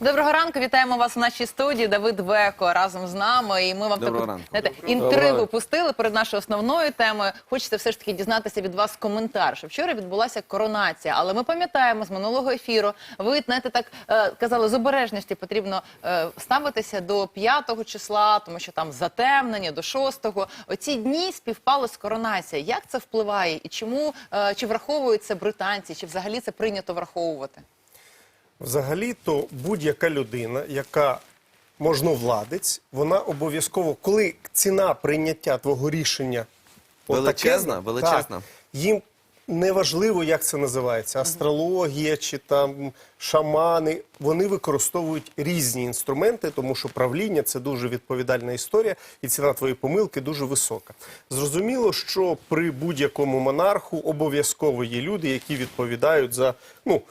Доброго ранку, вітаємо вас в нашій студії. Давид Веко разом з нами. І ми вам Доброго таку ранку. знаєте, інтригу пустили перед нашою основною темою. Хочеться все ж таки дізнатися від вас коментар. Що вчора відбулася коронація, але ми пам'ятаємо з минулого ефіру. Ви знаєте, так е, казали, з обережності потрібно е, ставитися до 5 числа, тому що там затемнення до 6-го. Оці дні співпали з коронацією. Як це впливає і чому е, чи враховують це британці, чи взагалі це прийнято враховувати? Взагалі-то будь-яка людина, яка можновладець, вона обов'язково, коли ціна прийняття твого рішення Величезна, отаке, величезна. так, їм не важливо, як це називається, астрологія чи там шамани. Вони використовують різні інструменти, тому що правління це дуже відповідальна історія, і ціна твоєї помилки дуже висока. Зрозуміло, що при будь-якому монарху обов'язково є люди, які відповідають за ну.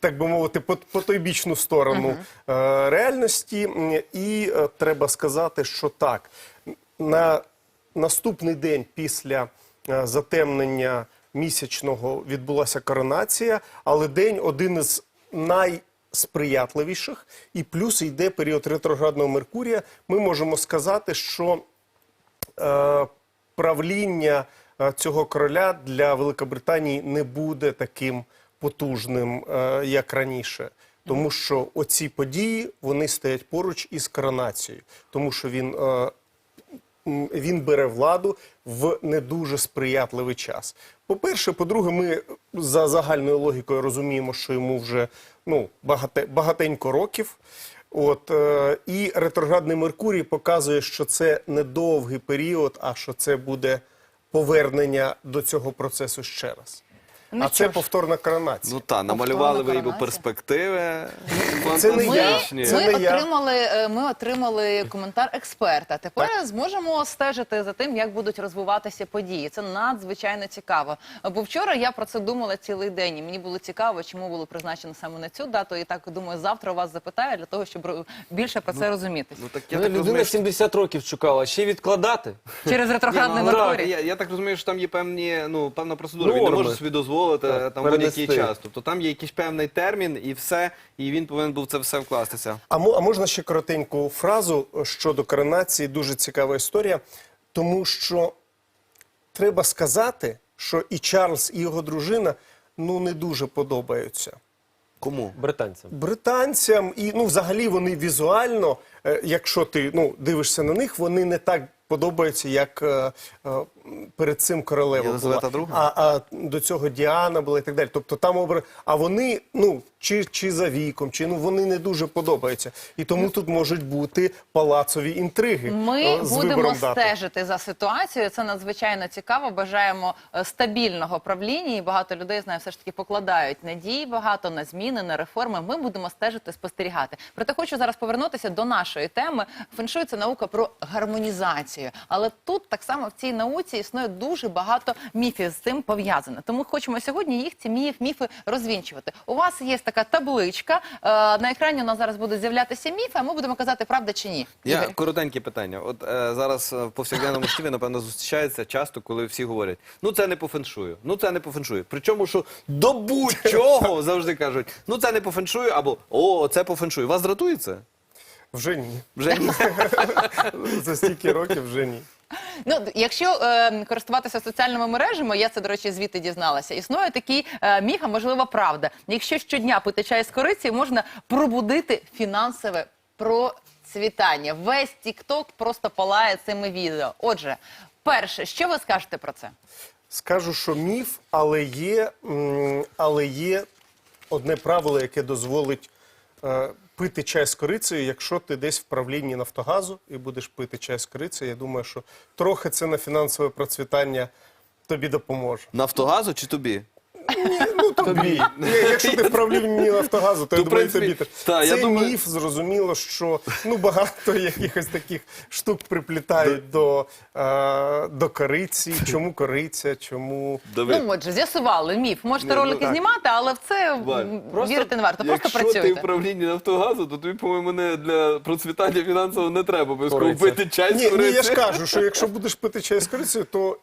Так би мовити, по, по той бічну сторону е, реальності. І е, треба сказати, що так, на наступний день після е, затемнення місячного відбулася коронація, але день один із найсприятливіших, і плюс йде період ретроградного Меркурія. Ми можемо сказати, що е, правління е, цього короля для Великобританії не буде таким потужним, е, як раніше. Тому що оці події вони стоять поруч із коронацією, тому що він, е, він бере владу в не дуже сприятливий час. По-перше, по-друге, ми за загальною логікою розуміємо, що йому вже ну, багате, багатенько років. От е, і ретроградний Меркурій показує, що це не довгий період, а що це буде повернення до цього процесу ще раз. Ну а це ж. повторна коронація. Ну так, намалювали ви коронація. перспективи. Це не Ми, я. фантастичні. Це ми, не я. отримали, е, ми отримали коментар експерта. Тепер зможемо стежити за тим, як будуть розвиватися події. Це надзвичайно цікаво. Бо вчора я про це думала цілий день. І мені було цікаво, чому було призначено саме на цю дату. І так думаю, завтра вас запитаю для того, щоб ро- більше про це розумітися. Ну так я Ну, так людина розумію, що- 70 років чекала, ще й відкладати. Через ретроградний Ні, ну, Меркурій. Я, я так розумію, що там є певні, ну, певна процедура. Він не Норми. може собі дозволити Так, там будь-який час. Тобто там є якийсь певний термін і все, і він повинен був це все вкластися. А, а можна ще коротеньку фразу щодо коронації? Дуже цікава історія, тому що треба сказати, що і Чарльз, і його дружина ну не дуже подобаються. Кому? Британцям. британцям, і ну, взагалі вони візуально, е, якщо ти ну, дивишся на них, вони не так подобаються, як е, е, перед цим королева Єлизавета була. II? А, а до цього Діана була і так далі. Тобто там обр... А вони, ну, чи, чи за віком, чи ну вони не дуже подобаються. І тому тут можуть бути палацові інтриги. Ми е, з будемо дати. стежити за ситуацією. Це надзвичайно цікаво. Бажаємо е, стабільного правління. І багато людей знаю, все ж таки покладають надії багато на зміни, на реформи. Ми будемо стежити, спостерігати. Проте хочу зараз повернутися до нашої теми. Феншуй – це наука про гармонізацію. Але тут так само в цій науці існує дуже багато міфів з цим пов'язано. Тому хочемо сьогодні їх ці міф, міфи розвінчувати. У вас є така табличка. е, На екрані у нас зараз будуть з'являтися міфи, а ми будемо казати правда чи ні. Я Ігор. коротеньке питання. От е, зараз е, в повсякденному житті, напевно, зустрічається часто, коли всі говорять: ну це не по феншую, ну це не по феншую. Причому, що до будь-чого завжди кажуть, ну це не по феншую, або о, це по феншую. Вас дратує це? Вже ні. Вже ні. За стільки років вже ні. Ну, якщо е, користуватися соціальними мережами, я це, до речі, звідти дізналася. Існує такий е, міф, а можливо, правда. Якщо щодня пити чай з кориці, можна пробудити фінансове процвітання. Весь тікток просто палає цими відео. Отже, перше, що ви скажете про це? Скажу, що міф, але є, але є одне правило, яке дозволить е, пити чай з корицею, якщо ти десь в правлінні Нафтогазу і будеш пити чай з корицею. Я думаю, що трохи це на фінансове процвітання тобі допоможе. Нафтогазу чи тобі? Ні, ну тобі. Якщо ти в правлінні Нафтогазу, то я думаю, та, я думаю- міф, зрозуміло, що ну багато якихось таких штук приплітають до, е, до кориці. Чому кориця, чому. Давид, Ну, отже, з'ясували міф. Можете Ні, ну, ролики так. знімати, але в це просто вірити не варто. Просто Якщо ти в працюйте. управлінні Нафтогазу, то тобі, по-моєму, не для процвітання фінансового не треба обов'язково Кориця. пити чай з Ні, ні, я ж кажу, що якщо будеш пити чай з корицею, то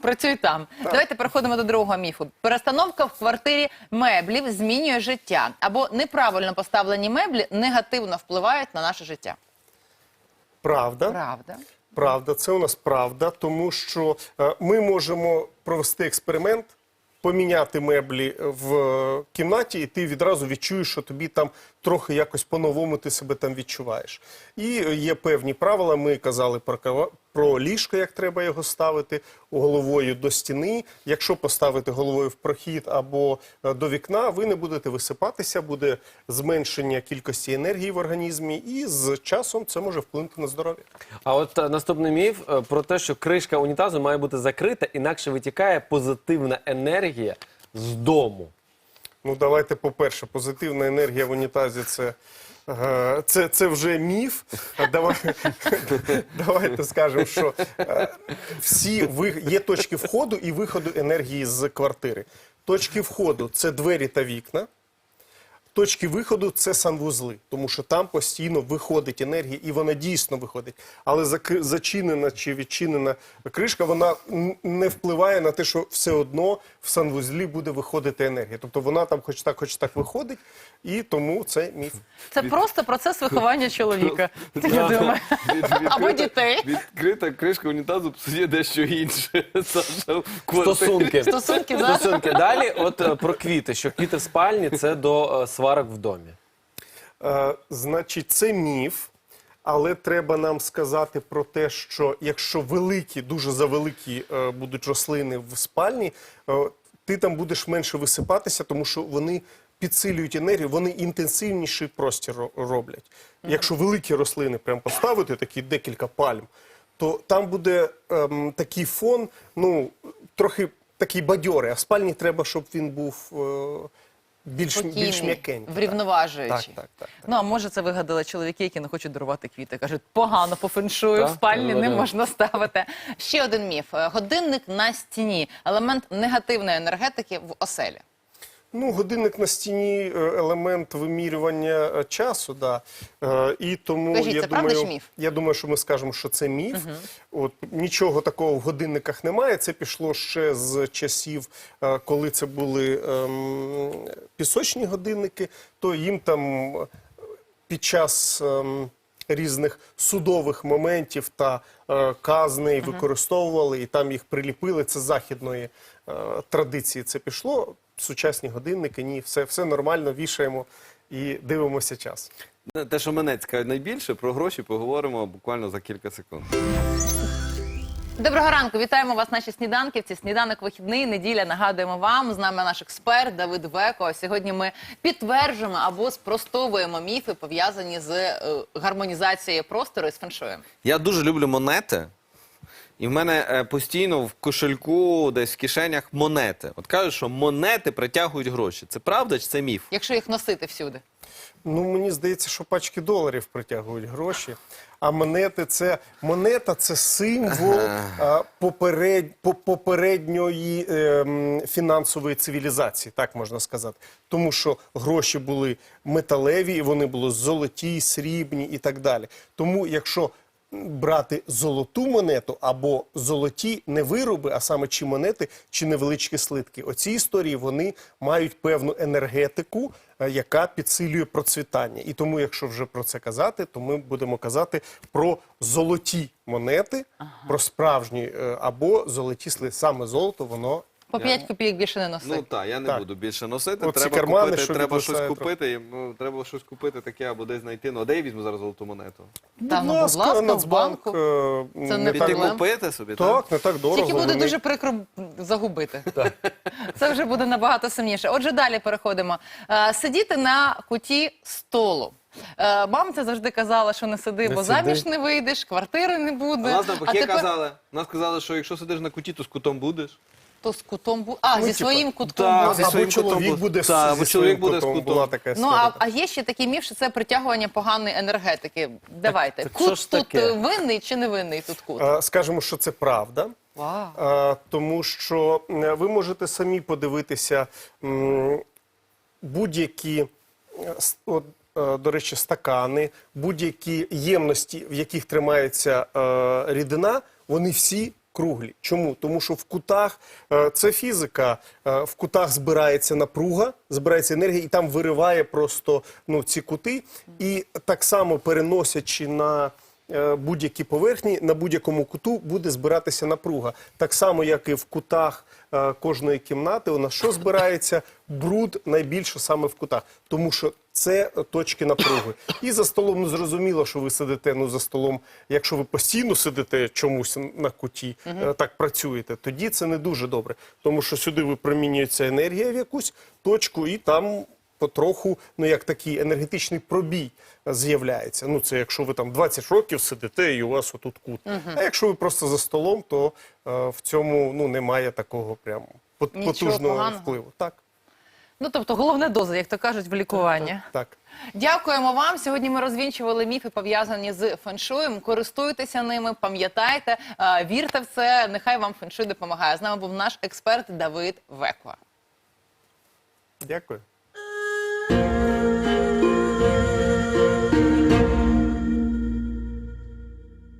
Працюй там. Давайте переходимо до другого міфу. Перестановка в квартирі меблів змінює життя. Або неправильно поставлені меблі негативно впливають на наше життя. правда. Правда. Правда, це у нас правда, тому що е, ми можемо провести експеримент, поміняти меблі в е, кімнаті, і ти відразу відчуєш, що тобі там трохи якось по-новому ти себе там відчуваєш. І е, є певні правила. Ми казали про кава- про ліжко, як треба його ставити головою до стіни. Якщо поставити головою в прохід або е, до вікна, ви не будете висипатися, буде зменшення кількості енергії в організмі, і з часом це може вплинути на здоров'я. А от е, наступний міф е, про те, що кришка унітазу має бути закрита, інакше витікає позитивна енергія з дому. Ну, давайте, по-перше, позитивна енергія в унітазі це. Е, Це, це вже міф. Давай, давайте скажемо, що е, всі ви- є точки входу і виходу енергії з квартири. Точки входу це двері та вікна. Точки виходу це санвузли, тому що там постійно виходить енергія, і вона дійсно виходить. Але зачинена чи відчинена кришка, вона не впливає на те, що все одно в санвузлі буде виходити енергія. Тобто вона там, хоч так, хоч так виходить, і тому це міф. Це просто процес виховання чоловіка. Ти думаєш? Або дітей. Відкрита кришка унітазу псує дещо інше. Стосунки. Стосунки, да? Стосунки. Далі, от е, про квіти, що квіти в спальні це до е, сварок в домі. Е, значить, це міф, але треба нам сказати про те, що якщо великі, дуже завеликі е, будуть рослини в спальні, е, ти там будеш менше висипатися, тому що вони підсилюють енергію, вони інтенсивніший простір ро- роблять. Якщо великі рослини прям поставити, такі декілька пальм, то там буде ем, такий фон, ну, трохи такий бадьорий, а в спальні треба, щоб він був е, більш, більш м'якенькі. врівноважуючі. Так, Так, так, так, Ну, а може це вигадали чоловіки, які не хочуть дарувати квіти. Кажуть, погано по феншую, Так, в спальні не можна ставити. Ще один міф. Е, Годинник на стіні. Елемент негативної енергетики в оселі. Ну, годинник на стіні е, елемент вимірювання е, часу, да. Е, І тому Скажіть, я це правда думаю, чи міф? я думаю, що ми скажемо, що це міф. От нічого такого в годинниках немає. Це пішло ще з часів, коли це були ем, пісочні годинники, то їм там під час ем, різних судових моментів та е, казни використовували, і там їх приліпили. Це з західної е, традиції це пішло. Сучасні годинники, ні, все, все нормально, вішаємо і дивимося час. Те, що мене цікавить найбільше, про гроші поговоримо буквально за кілька секунд. Доброго ранку, вітаємо вас, наші сніданківці. Сніданок вихідний, неділя. Нагадуємо вам. З нами наш експерт Давид Веко. Сьогодні ми підтверджуємо або спростовуємо міфи, пов'язані з е, гармонізацією простору і з феншуєм. Я дуже люблю монети. І в мене е, постійно в кошельку, десь в кишенях монети. От кажуть, що монети притягують гроші. Це правда чи це міф? Якщо їх носити всюди. Ну, мені здається, що пачки доларів притягують гроші. А монети це монета це символ а, поперед, по- попередньої ем, фінансової цивілізації, так можна сказати. Тому що гроші були металеві, і вони були золоті, срібні і так далі. Тому, якщо брати золоту монету або золоті не вироби, а саме чи монети, чи невеличкі слитки. Оці історії вони мають певну енергетику, е, яка підсилює процвітання. І тому, якщо вже про це казати, то ми будемо казати про золоті монети, про справжні е, або золоті слитки. Саме золото, воно По 5 копійок більше не носи. Ну так, я не Так. буду більше носити. Оці треба кармани, купити, що треба щось відвисають купити. і, ну, треба щось купити таке або десь знайти. Ну, а де я візьму зараз золоту монету? Та, ну, будь ласка, в Нацбанк банку. е, Це не Піти так, купити собі, так, не так дорого. Тільки буде вони- дуже прикро загубити. Це вже буде набагато сумніше. Отже, далі переходимо. Е, Сидіти на куті столу. Е, Мамця завжди казала, що не сиди, Не бо сиди. заміж не вийдеш, квартири не А нас навпаки тепер- казали, нас казали, що якщо сидиш на куті, то з кутом будеш. Хто з кутом буде. А, Ну, зі типу, своїм кутком буде. зі Або кутом чоловік буде. буде з- Так, зі або своїм чоловік буде з кутом. кутом. Була така Ну, історія. а, а є ще такий міф, що це притягування поганої енергетики. Давайте. так що кут ж тут таке? е, винний чи не винний тут кут? Е, Скажемо, що це правда. Вау. Е, Тому що е, ви можете самі подивитися м, будь-які, е, с- от, е, до речі, стакани, будь-які ємності, в яких тримається е, рідина, вони всі круглі. Чому? Тому що в кутах е, це фізика, е, в кутах збирається напруга, збирається енергія, і там вириває просто ну, ці кути. І так само переносячи на будь-які поверхні, на будь-якому куту буде збиратися напруга. Так само, як і в кутах е, кожної кімнати, у нас що збирається? Бруд найбільше саме в кутах, тому що це е, точки напруги. І за столом ну, зрозуміло, що ви сидите ну, за столом. Якщо ви постійно сидите чомусь на куті, е, так працюєте, тоді це не дуже добре, тому що сюди випромінюється енергія в якусь точку, і там потроху, ну як такий енергетичний пробій з'являється. Ну це якщо ви там 20 років сидите і у вас отут кут. А якщо ви просто за столом, то е, в цьому ну немає такого прям пот- Нічого потужного поганого. впливу. Так, Ну, тобто, головне доза, як то кажуть, в лікуванні. так. Дякуємо вам. Сьогодні ми розвінчували міфи, пов'язані з феншуєм. Користуйтеся ними, пам'ятайте, е, вірте в це. Нехай вам феншуй допомагає. З нами був наш експерт Давид Веква. Дякую.